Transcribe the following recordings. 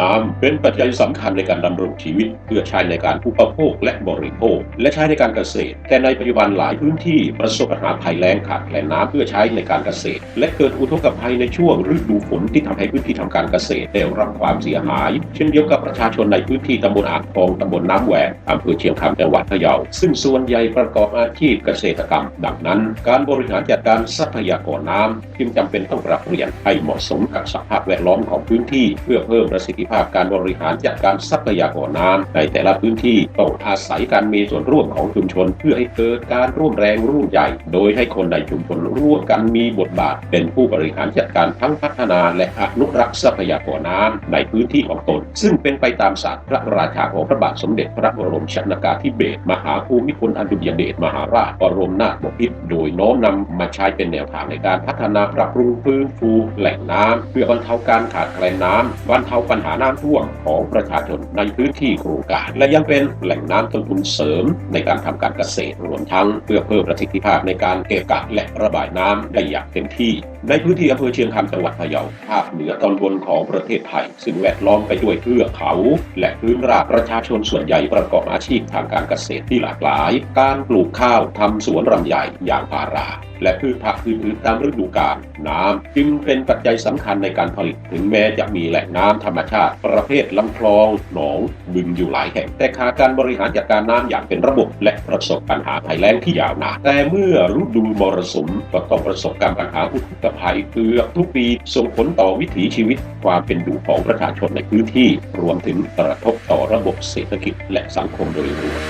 น้ำเป็นปัจจัยสำคัญในการดำรงชีวิต เพื่อใช้ในการอุปโภคและบริโภค และใช้ในการเกษตร แต่ในปัจจุบันหลายพื้นที่ประสบปัญหาภัยแล้งขาดแคลนน้ำเพื่อใช้ในการเกษตร และเกิดอุทกภัยในช่วงฤดูฝนที่ทำให้พื้นที่ทำการเกษตรได้รับความเสียหาย เช่นเดียวกับประชาชนในพื้นที่ตำบลอ่างทองตำบลน้ำแหวนอำเภอเชียงคำจังหวัดพะเยาซึ่งส่วนใหญ่ประกอบอาชีพเกษตรกรรม ดังนั้น การบริหารจัดการทรัพยากรน้ำจึงจำเป็นต้องปรับเปลี่ยนให้เหมาะสมกับสภาพแวดล้อมของพื้นที่เพื่อเพิ่มประสิทธิภาพการบริหารจัดการทรัพยากรน้ำในแต่ละพื้นที่ต้องอาศัยการมีส่วนร่วมของชุมชน เพื่อให้เกิดการร่วมแรงร่วมใจ โดยให้คนในชุมชนร่วมกันมีบทบาท เป็นผู้บริหารจัดการทั้งพัฒนาและอนุรักษ์ทรัพยากรน้ำในพื้นที่ของตน ซึ่งเป็นไปตามศาสตร์พระราชาของพระบาทสมเด็จพระบรมชนากาธิเบศรมหาภูมิพลอดุลยเดชมหาราชบรมนาถบพิตรโดยน้อมนำมาใช้เป็นแนวทางในการพัฒนาปรับปรุงฟื้นฟูแหล่งน้ำเพื่อบรรเทาการขาดแคลนน้ำบรรเทาปัญหาน้ำท่วมของประชาชนในพื้นที่โครงการ และยังเป็นแหล่งน้ำต้นทุนเสริมในการทำการเกษตรรวมทั้งเพื่อเพิ่มประสิทธิภาพในการเก็บกักและระบายน้ำได้อย่างเต็มที่ ในพื้นที่อำเภอเชียงคำจังหวัดพะเยาภาคเหนือตอนบนของประเทศไทย ซึ่งแวดล้อมไปด้วยเทือกเขา และพื้นราบประชาชนส่วนใหญ่ประกอบอาชีพทางการเกษตรที่หลากหลาย การปลูกข้าวทำสวนลำไยอย่างพาราและพืชผักอื่นๆตามฤดูกาลน้ำจึงเป็นปัจจัยสำคัญในการผลิต ถึงแม้จะมีแหล่งน้ำธรรมชาติ ประเภทลำคลอง หนอง บึงอยู่หลายแห่ง แต่ขาดการบริหารจัดการน้ำอย่างเป็นระบบและประสบปัญหาภัยแล้งที่ยาวนานแต่เมื่อฤดูมรสุมก็ต้องประสบการปัญหาอุทกภัยเกือบทุกปีส่งผลต่อวิถีชีวิตความเป็นอยู่ของประชาชนในพื้นที่ รวมถึงกระทบต่อระบบเศรษฐกิจและสังคมโดยรวม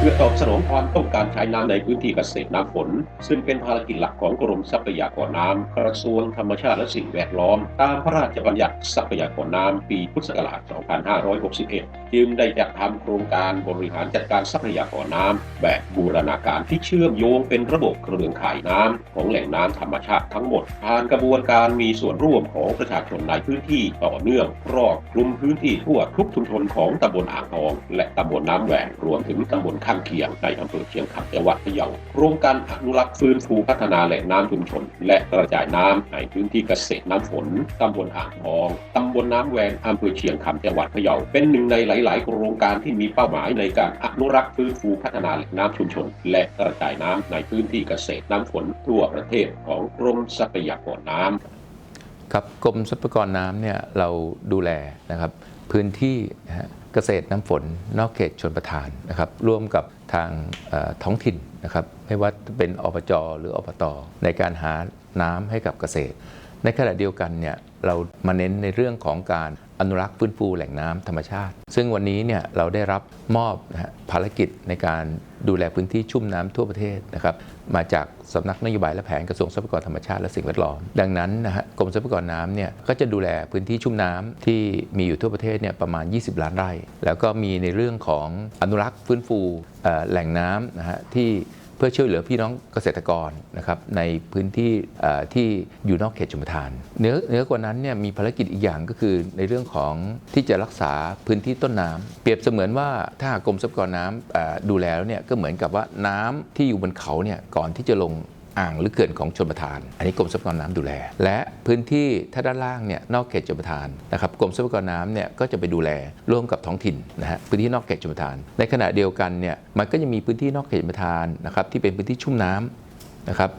เพื่อตอบสนองความต้องการใช้น้ำในพื้นที่เกษตรน้ำฝน ซึ่งเป็นภารกิจหลักของกรมทรัพยากรน้ำกระทรวงธรรมชาติและสิ่งแวดล้อม ตามพระราชบัญญัติทรัพยากรน้ำปีพุทธศักราช 2561 จึงได้จัดทำโครงการบริหารจัดการทรัพยากรน้ำแบบบูรณาการที่เชื่อมโยงเป็นระบบเครือข่ายน้ำของแหล่งน้ำธรรมชาติทั้งหมดผ่านกระบวนการมีส่วนร่วมของประชาชนในพื้นที่ต่อเนื่องครอบคลุมพื้นที่ทั่วทุกชุมชนของตำบลอ่างทอง และตำบลน้ำแหวนรวมถึงตำบลข้างเคียงในอำเภอเชียงคำจังหวัดพะเยาโครงการอนุรักษ์ฟื้นฟูพัฒนาแหล่งน้ำชุมชน และกระจายน้ำในพื้นที่เกษตรน้ำฝนตำบลอ่างทองตำบลน้ำแหวนอำเภอเชียงคำจังหวัดพะเยาเป็นหนึ่งในหลาย ๆ โครงการที่มีเป้าหมายในการอนุรักษ์ฟื้นฟูพัฒนาแหล่งน้ำชุมชน และกระจายน้ำในพื้นที่เกษตรน้ำฝนทั่วประเทศของกรมทรัพยากรน้ำครับกรมทรัพยากรน้ำเนี่ยเราดูแลนะครับพื้นที่นะฮะ เกษตรน้ำฝน นอกเขตชนประทานนะครับร่วมกับทางท้องถิ่นนะครับไม่ว่าเป็นอบจหรืออบตในการหาน้ำให้กับเกษตร ในขณะเดียวกันเนี่ยเรามาเน้นในเรื่องของการอนุรักษ์ฟื้นฟูแหล่งน้ำธรรมชาติ ซึ่งวันนี้เนี่ยเราได้รับมอบภารกิจในการ ดูแลพื้นที่ชุ่มน้ำทั่วประเทศนะครับมาจากสำนักนโยบายและแผนกระทรวงทรัพยากรธรรมชาติและสิ่งแวดล้อม ดังนั้นนะฮะกรมทรัพยากรน้ำเนี่ยก็จะดูแลพื้นที่ชุ่มน้ำที่มีอยู่ทั่วประเทศเนี่ยประมาณ 20 ล้านไร่ แล้วก็มีในเรื่องของอนุรักษ์ฟื้นฟูแหล่งน้ำนะฮะที่ เพื่อช่วยเหลือพี่น้องเกษตรกรนะครับในพื้นที่ที่อยู่นอกเขตชุมทานเนื้อเนื้อกว่านั้นเนี่ยมีภารกิจอีกอย่างก็คือในเรื่องของที่จะรักษาพื้นที่ต้นน้ำเปรียบเสมือนว่าถ้ากรมทรัพยากรน้ำดูแลแล้วเนี่ยก็เหมือนกับว่าน้ำที่อยู่บนเขาเนี่ยก่อนที่จะลง อ่างหรือเขื่อนของชนประทาน อันนี้กรมทรัพยากรน้ำดูแล และพื้นที่ถ้าด้านล่างเนี่ยนอกเขตชนประทานนะครับกรมทรัพยากรน้ำเนี่ยก็จะไปดูแลร่วมกับท้องถิ่นนะฮะพื้นที่นอกเขตชนประทาน ในขณะเดียวกันเนี่ยมันก็จะมีพื้นที่นอกเขตชนประทานนะครับที่เป็นพื้นที่ชุ่มน้ำนะครับ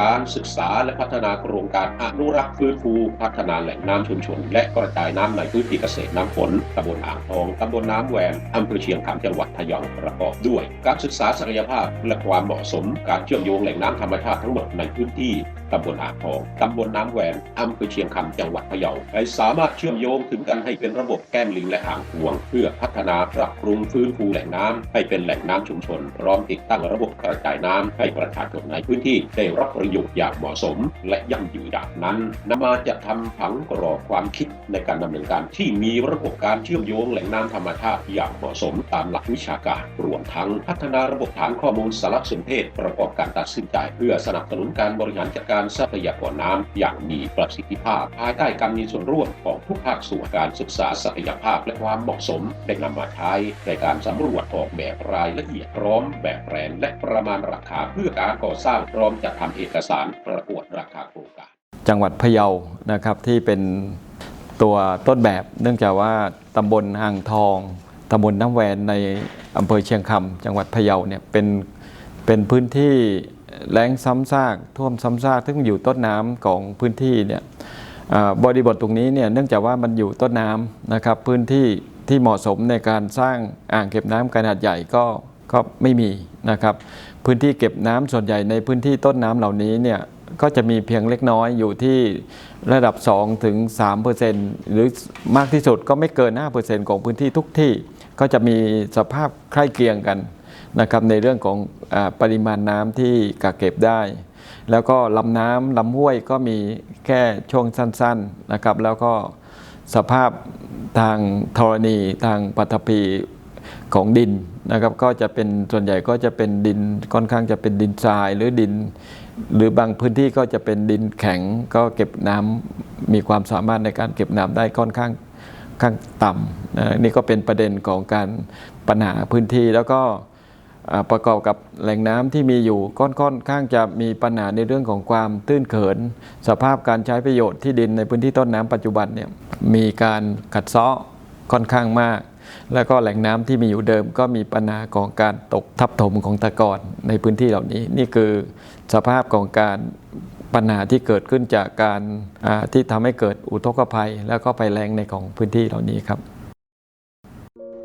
การศึกษาและพัฒนาโครงการอนุรักษ์ฟื้นฟู พัฒนาแหล่งน้ำชุมชน และกระจายน้ำในพื้นที่เกษตรน้ำฝนตำบลอ่างทองตำบลน้ำแหวนอำเภอเชียงคำจังหวัดพะเยาประกอบด้วย การศึกษาศักยภาพและความเหมาะสม การเชื่อมโยงแหล่งน้ำธรรมชาติทั้งหมดในพื้นที่ ตำบลอ่างทองตำบลน้ำแหวนอำเภอเชียงคำจังหวัดพะเยาให้สามารถเชื่อมโยงถึงกันให้เป็นระบบแก้มลิงและอ่างพวง เพื่อพัฒนาปรับปรุงฟื้นฟูแหล่งน้ำให้เป็นแหล่งน้ำชุมชน พร้อมติดตั้งระบบกระจายน้ำให้ประชาชนในพื้นที่ได้รับประโยชน์อย่างเหมาะสม และยั่งยืนจากนั้นนำมาจะทำผังกรอบความคิดในการดำเนินการที่มีระบบการเชื่อมโยงแหล่งน้ำธรรมชาติอย่างเหมาะสมตามหลักวิชาการ รวมทั้งพัฒนาระบบฐานข้อมูลสารสนเทศประกอบการตัดสินใจเพื่อสนับสนุนการบริหารจัดการทรัพยากรน้ำอย่างมีประสิทธิภาพ ภายใต้การมีส่วนร่วมของทุกภาคส่วนการศึกษาศักยภาพและความเหมาะสมได้นำมาใช้ในการสำรวจออกแบบรายละเอียดพร้อมแบบแผนและประมาณราคาเพื่อการก่อสร้างพร้อมจัดทำเอกสารประกวดราคาโครงการ จังหวัดพะเยานะครับที่เป็นตัวต้นแบบเนื่องจากว่าตำบลอ่างทองตำบลน้ำแวนในอำเภอเชียงคำจังหวัดพะเยาเนี่ยเป็นเป็นพื้นที่ แล้งซ้ำซากท่วมซ้ำซากซึ่งอยู่ต้นน้ำของพื้นที่เนี่ยบริบทตรงนี้เนี่ยเนื่องจากว่ามันอยู่ต้นน้ำนะครับพื้นที่ที่เหมาะสมในการสร้างอ่างเก็บน้ำขนาดใหญ่ก็ก็ไม่มีนะครับ พื้นที่เก็บน้ำส่วนใหญ่ในพื้นที่ต้นน้ำเหล่านี้เนี่ยก็จะมีเพียงเล็กน้อยอยู่ที่ระดับ 2 ถึง 3 หรือมากที่สุดก็ไม่เกิน 5%ของพื้นที่ทุกที่ ก็จะมีสภาพใกล้เคียงกัน นะครับในเรื่องของอปริมาณน้ำที่กักเก็บได้ แล้วก็ลำน้ำลำห้วยก็มีแค่ช่วงสั้นๆนะครับแล้วก็สภาพทางธรณีทางปัตภีของดินนะครับก็จะเป็นส่วนใหญ่ก็จะเป็นดินค่อนข้างจะเป็นดินทรายหรือดิน หรือบางพื้นที่ก็จะเป็นดินแข็งก็เก็บน้ำมีความสามารถในการเก็บน้ำได้ค่อนข้างข้างต่ำนะนี่ก็เป็นประเด็นของการปัญหาพื้นที่แล้วก็ ประกอบกับแหล่งน้ำที่มีอยู่ก็ค่อนข้างจะมีปัญหาในเรื่องของความตื้นเขิน สภาพการใช้ประโยชน์ที่ดินในพื้นที่ต้นน้ำปัจจุบันเนี่ยมีการขัดเซาะค่อนข้างมาก แล้วก็แหล่งน้ำที่มีอยู่เดิม ก็มีปัญหาของการตกทับถมของตะกอนในพื้นที่เหล่านี้ นี่คือสภาพของการปัญหาที่เกิดขึ้นจากการที่ทำให้เกิดอุทกภัย แล้วก็ภัยแรงในของพื้นที่เหล่านี้ครับ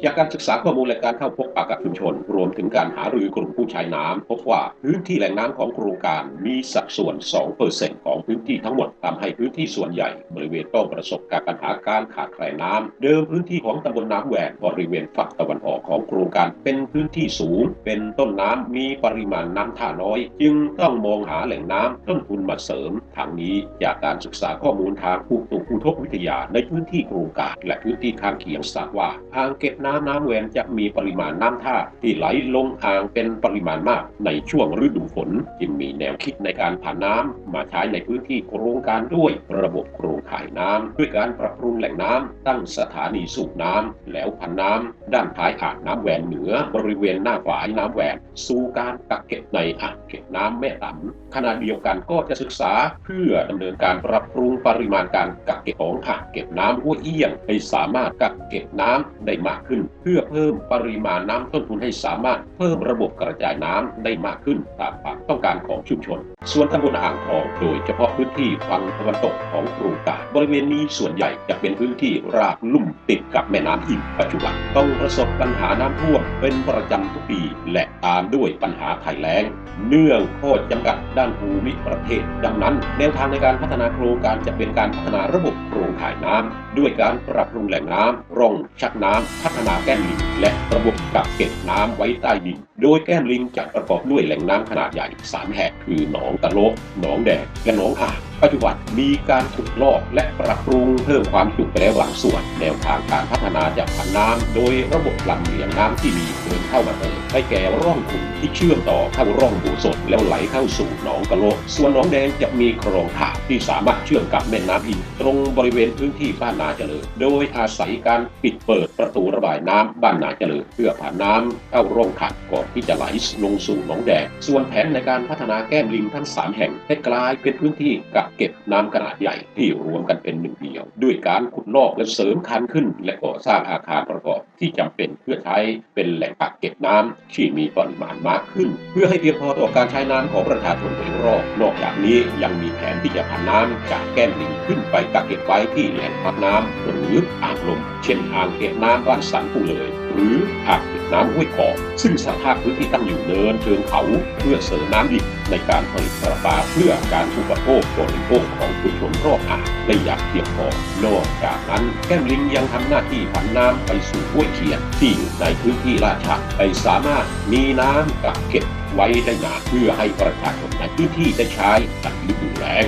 จากการศึกษาข้อมูลและการเข้าพบปะกับชุมชน รวมถึงการหารือกลุ่มผู้ใช้น้ำพบว่าพื้นที่แหล่งน้ำของโครงการมีสัดส่วน 2%ของพื้นที่ทั้งหมดทำให้พื้นที่ส่วนใหญ่ บริเวณต้องประสบกับปัญหาการขาดแคลนน้ำเดิมพื้นที่ของตำบลน้ำแหวนบริเวณฝั่งตะวันออกของโครงการเป็นพื้นที่สูง เป็นต้นน้ำมีปริมาณน้ำท่าน้อย จึงต้องมองหาแหล่งน้ำต้นทุนมาเสริมทางนี้จากการศึกษาข้อมูลทางอุตุอุทกวิทยาในพื้นที่โครงการ และพื้นที่ข้างเคียงทราบว่าอ่างเก็บน้ำน้ำแวนจะมีปริมาณน้ำท่าที่ไหลลงอ่างเป็นปริมาณมากในช่วงฤดูฝนจึงมีแนวคิดในการผ่านน้ำมาใช้ในพื้นที่โครงการด้วยระบบโครงข่ายน้ำด้วยการปรับปรุงแหล่งน้ำตั้งสถานีสูบน้ำแล้วผ่านน้ำด้านท้ายอ่างน้ำแหวนเหนือ บริเวณหน้าฝายน้ำแหวนสู่การกักเก็บในอ่างเก็บน้ำแม่ต่ำขณะเดียวกันก็จะศึกษาเพื่อดำเนินการปรับปรุงปริมาณการกักเก็บของอ่างเก็บน้ำห้วยเอี้ยงให้สามารถกักเก็บน้ำได้มากขึ้นเพื่อเพิ่มปริมาณน้ำต้นทุนให้สามารถเพิ่มระบบกระจายน้ำได้มากขึ้นตามความต้องการของชุมชน ส่วนตำบลอ่างทองโดยเฉพาะพื้นที่ฝั่งตะวันตกของโครงการบริเวณนี้ส่วนใหญ่จะเป็นพื้นที่ราบลุ่มติดกับแม่น้ำอิมปัจจุบันต้องประสบปัญหาน้ำท่วมเป็นประจำทุกปี และตามด้วยปัญหาภัยแล้ง เนื่องข้อจำกัดด้านภูมิประเทศ ดังนั้น แนวทางในการพัฒนาโครงการจะเป็นการพัฒนาระบบโครงข่ายน้ำด้วยการปรับปรุงแหล่งน้ำร่องชักน้ำพัฒนาแก้มลิง และระบบกักเก็บน้ำไว้ใต้ดิน โดยแก้มลิงจะประกอบด้วยแหล่งน้ำขนาดใหญ่สามแห่งคือหนองตะโลกหนองแดงและหนองอ่าง ปัจจุบันมีการขุดลอกและปรับปรุงเพิ่มความจุไปแล้วบางส่วน แนวทางการพัฒนาจากผันน้ำโดยระบบลำเลียงน้ำที่มีเดินเข้ามาเติมให้แก่ร่องขุ่นที่เชื่อมต่อเข้าร่องบูสดแล้วไหลเข้าสู่หนองกะโลก ส่วนหนองแดงจะมีคลองถากที่สามารถเชื่อมกับแม่น้ำอินตรงบริเวณพื้นที่บ้านนาเจริญโดยอาศัยการปิดเปิดประตูระบายน้ำบ้านนาเจริญเพื่อผ่านน้ำเข้าร่องขัดก่อนที่จะไหลลงสู่หนองแดง ส่วนแผนในการพัฒนาแก้มลิงทั้งสามแห่งให้กลายเป็นพื้นที่กักเก็บน้ำขนาดใหญ่ที่รวมกันเป็นหนึ่งเดียว ด้วยการขุดลอกและเสริมคันขึ้น และก่อสร้างอาคารประกอบที่จำเป็นเพื่อใช้เป็นแหล่งกักเก็บน้ำที่มีปริมาณมากขึ้น เพื่อให้เพียงพอต่อการใช้น้ำของประชาชนโดยรอบนอกจากนี้ยังมีแผนที่จะผ่านน้ำจากแก้มลิงขึ้นไปกักเก็บไว้ที่แหล่งพักน้ำหรืออ่างลม เช่นอ่างเก็บน้ำบ้านสันผู้เลยหรืออ่างเก็บน้ำห้วยขอกซึ่งสภาพพื้นที่ตั้งอยู่เนินเชิงเขาเพื่อเสริมน้ำดิบในการผลิตประปาเพื่อการอุปโภคบริโภคของชุมชนรอบอ่างได้อย่างเพียงพอนอกจากนั้นแก้มลิงยังทำหน้าที่ผันน้ำไปสู่ห้วยเขียนที่อยู่ในพื้นที่ราชาไปสามารถมีน้ำกักเก็บไว้ได้นานเพื่อให้ประชาชนในพื้นที่ได้ใช้กันฤดูแล้ง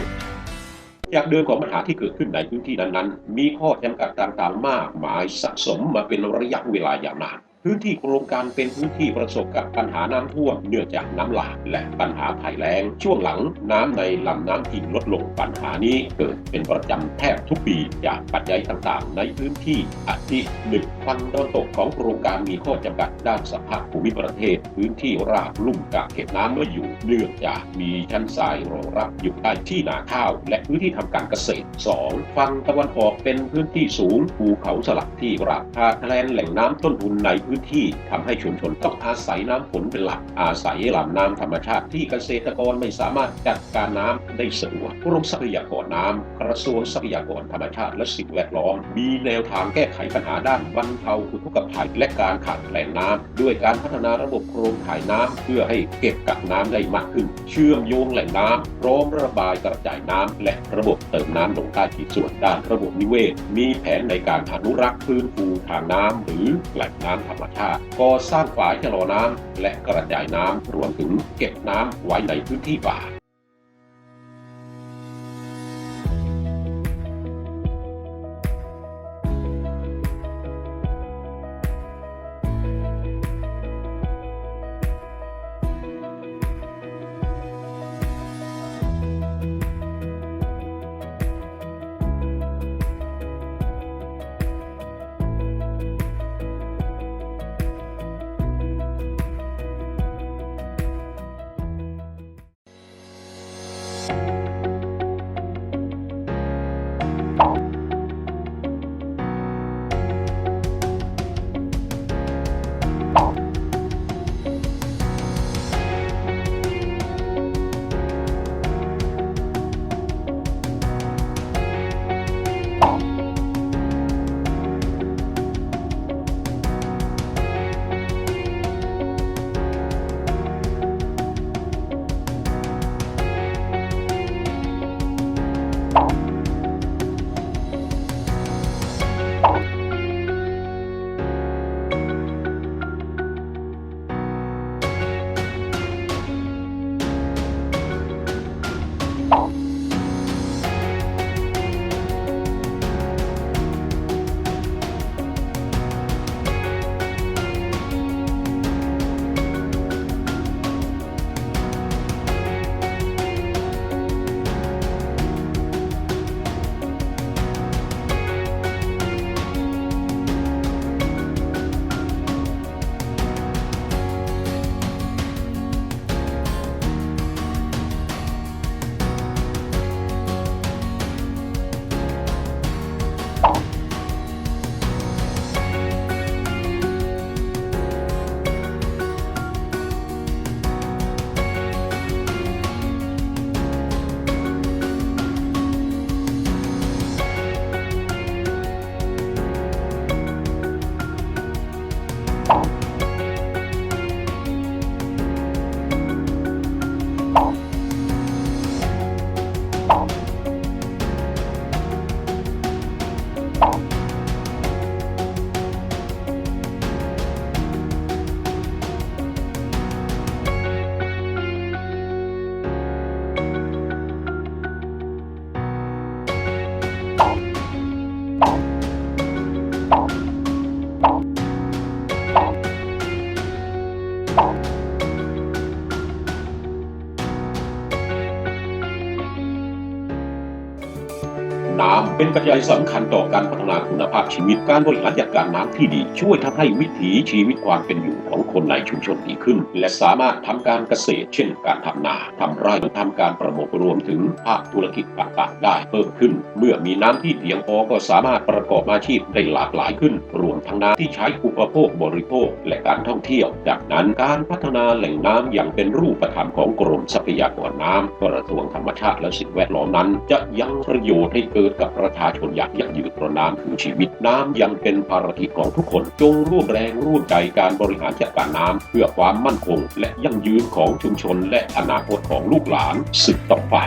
จากเดิมของปัญหาที่เกิดขึ้นในพื้นที่นั้นๆ มีข้อจำกัดต่างๆ มากมายสะสมมาเป็นระยะเวลายาวนาน พื้นที่โครงการเป็นพื้นที่ประสบกับปัญหาน้ำท่วมเนื่องจากน้ำหลากและปัญหาภัยแล้ง ช่วงหลังน้ำในลำน้ำทิงลดลงปัญหานี้เกิดเป็นประจำแทบทุกปีจากปัจจัยต่างๆ ในพื้นที่อาทิหนึ่งฝั่งตะวันตกของโครงการมีข้อจำกัดด้านสภาพภูมิประเทศ พื้นที่ราบลุ่มกักเก็บน้ำไม่อยู่ เนื่องจากมีชั้นทรายรองรับอยู่ใต้ที่นาข้าว และพื้นที่ทำการเกษตร 2. ฝั่งตะวันออกเป็นพื้นที่สูงภูเขาสลับที่ราบขาแคลนแหล่งน้ำต้นทุนในพื้นที่ทำให้ชุมชนต้องอาศัยน้ำฝนเป็นหลัก อาศัยหลำน้ำธรรมชาติที่เกษตรกรไม่สามารถจัดการน้ำได้สะดวกกรมทรัพยากรน้ำกระทรวงทรัพยากรธรรมชาติและสิ่งแวดล้อม มีแนวทางแก้ไขปัญหาด้านบรรเทาอุทกภัยและการขาดแคลนน้ำด้วยการพัฒนาระบบโครงข่ายน้ำเพื่อให้เก็บกักน้ำได้มากขึ้น เชื่อมโยงแหล่งน้ำพร้อมระบายกระจายน้ำและระบบเติมน้ำลงใต้ที่ส่วนด้านระบบนิเวศ มีแผนในการอนุรักษ์พื้นฟูทางน้ำหรือแหล่งน้ำธรรมชาติก่อสร้างฝายชะลอน้ำและกระจายน้ำรวมถึงเก็บน้ำไว้ในพื้นที่ป่า you น้ำเป็นปัจจัยสำคัญต่อการพัฒนาคุณภาพชีวิตการบริหารจัดการน้ำที่ดี ช่วยทำให้วิถีชีวิตความเป็นอยู่ของคนในชุมชนดีขึ้น และสามารถทำการเกษตร เช่น การทำนาทำไร่ทำการประมงรวมถึงภาคธุรกิจต่างๆ ได้เพิ่มขึ้น เมื่อมีน้ำที่เพียงพอก็สามารถประกอบอาชีพได้หลากหลายขึ้น รวมทั้งน้ำที่ใช้อุปโภคบริโภคและการท่องเที่ยว จากนั้นการพัฒนาแหล่งน้ำอย่างเป็นรูปธรรมของกรมทรัพยากรน้ำกระทรวงธรรมชาติและสิ่งแวดล้อมนั้น จะยังประโยชน์ให้เกิดกับประชาชนอย่างยั่งยืนเพราะน้ำคือชีวิตน้ำยังเป็นภารกิจของทุกคน จงร่วมแรงร่วมใจการบริหารจัดการน้ำเพื่อความมั่นคง และยั่งยืนของชุมชนและอนาคตของลูกหลานสืบต่อไป